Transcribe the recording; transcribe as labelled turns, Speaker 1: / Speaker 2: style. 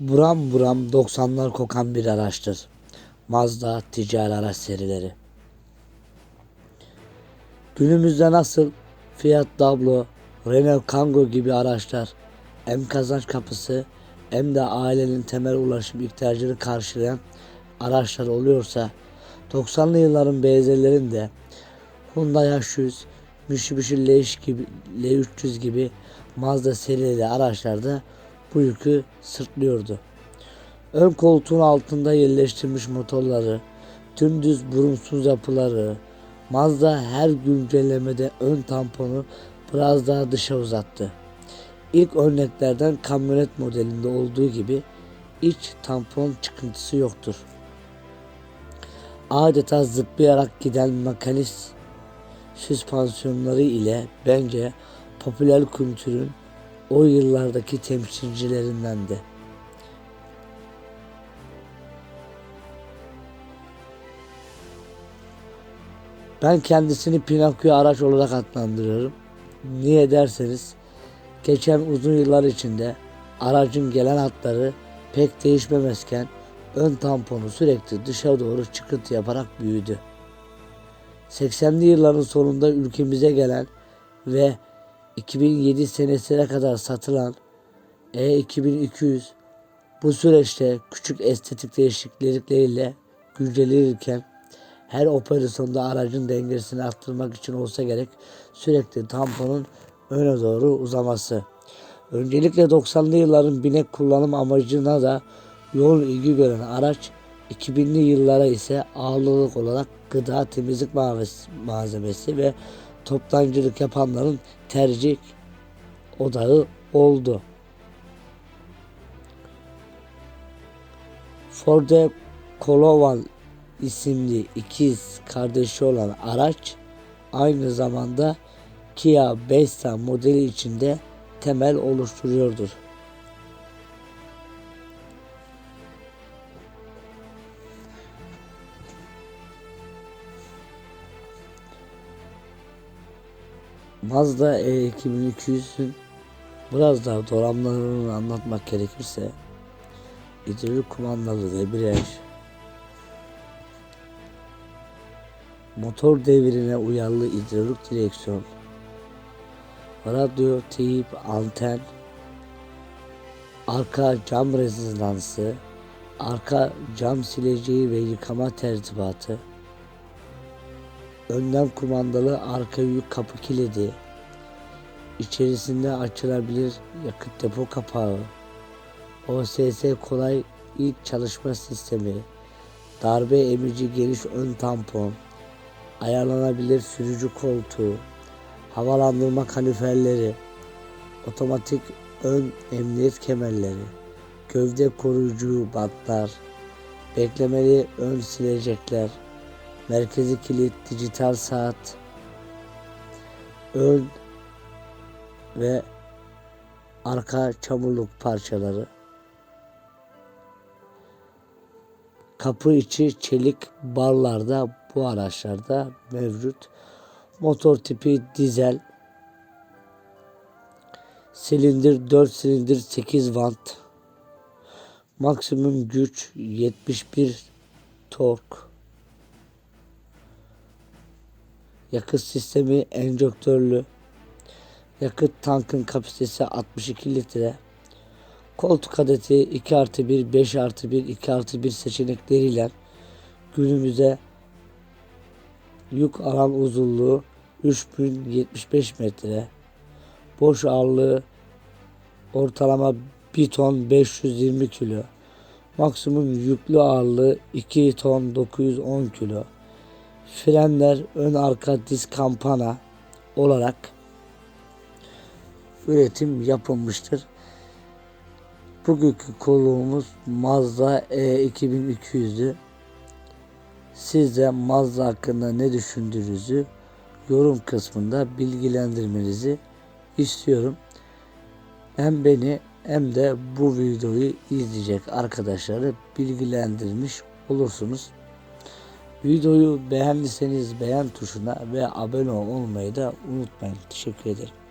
Speaker 1: Buram buram 90'lar kokan bir araçtır. Mazda ticari araç serileri. Günümüzde nasıl Fiat Doblo, Renault Kangoo gibi araçlar hem kazanç kapısı hem de ailenin temel ulaşım ihtiyacını karşılayan araçlar oluyorsa 90'lı yılların benzerlerinde Hyundai H100, Mitsubishi L3 gibi, L300 gibi Mazda serili araçlarda bu yükü sırtlıyordu. Ön koltuğun altında yerleştirilmiş motorları, dümdüz burumsuz yapıları, Mazda her güncellemede ön tamponu biraz daha dışa uzattı. İlk örneklerden kamyonet modelinde olduğu gibi iç tampon çıkıntısı yoktur. Adeta zıplayarak giden mekanist süspansiyonları ile bence popüler kültürün o yıllardaki temsilcilerindendi. Ben kendisini Pinokyo araç olarak adlandırıyorum. Niye derseniz geçen uzun yıllar içinde aracın gelen hatları pek değişmemezken ön tamponu sürekli dışa doğru çıkıntı yaparak büyüdü. 80'li yılların sonunda ülkemize gelen ve 2007 senesine kadar satılan E2200 bu süreçte küçük estetik değişiklikleriyle güncellenirken her operasyonda aracın dengesini arttırmak için olsa gerek sürekli tamponun öne doğru uzaması. Öncelikle 90'lı yılların binek kullanım amacına da yoğun ilgi gören araç 2000'li yıllara ise ağırlık olarak gıda temizlik malzemesi- ve toptancılık yapanların tercih odağı oldu. Ford Kolovan isimli ikiz kardeşi olan araç aynı zamanda Kia Besta modeli içinde temel oluşturuyordur. Mazda E2200'ün biraz daha donanımlarını anlatmak gerekirse hidrolik kumandalı debriyaj, motor devrine uyarlı hidrolik direksiyon, radyo, teyip, anten, arka cam rezonansı, arka cam sileceği ve yıkama tertibatı, önden kumandalı arka yük kapı kilidi, içerisinde açılabilir yakıt depo kapağı, OSS kolay ilk çalışma sistemi, darbe emici geniş ön tampon, ayarlanabilir sürücü koltuğu, havalandırma kaliferleri, otomatik ön emniyet kemerleri, gövde koruyucu bantlar, beklemeli ön silecekler, merkezi kilit, dijital saat, ön ve arka çamurluk parçaları, kapı içi çelik barlarda bu araçlarda mevcut. Motor tipi dizel, silindir 4 silindir 8 watt, maksimum güç 71 tork, yakıt sistemi enjektörlü, yakıt tankın kapasitesi 62 litre, koltuk adeti 2 artı 1, 5 artı 1, 2 artı 1 seçenekleriyle günümüze yük alan uzunluğu 3075 metre, boş ağırlığı ortalama 1 ton 520 kilo, maksimum yüklü ağırlığı 2 ton 910 kilo, frenler ön arka disk kampana olarak üretim yapılmıştır. Bugünkü konuğumuz Mazda E2200'dü. Siz de Mazda hakkında ne düşündüğünüzü yorum kısmında bilgilendirmenizi istiyorum. Hem beni hem de bu videoyu izleyecek arkadaşları bilgilendirmiş olursunuz. Videoyu beğendiyseniz beğen tuşuna ve abone olmayı da unutmayın. Teşekkür ederim.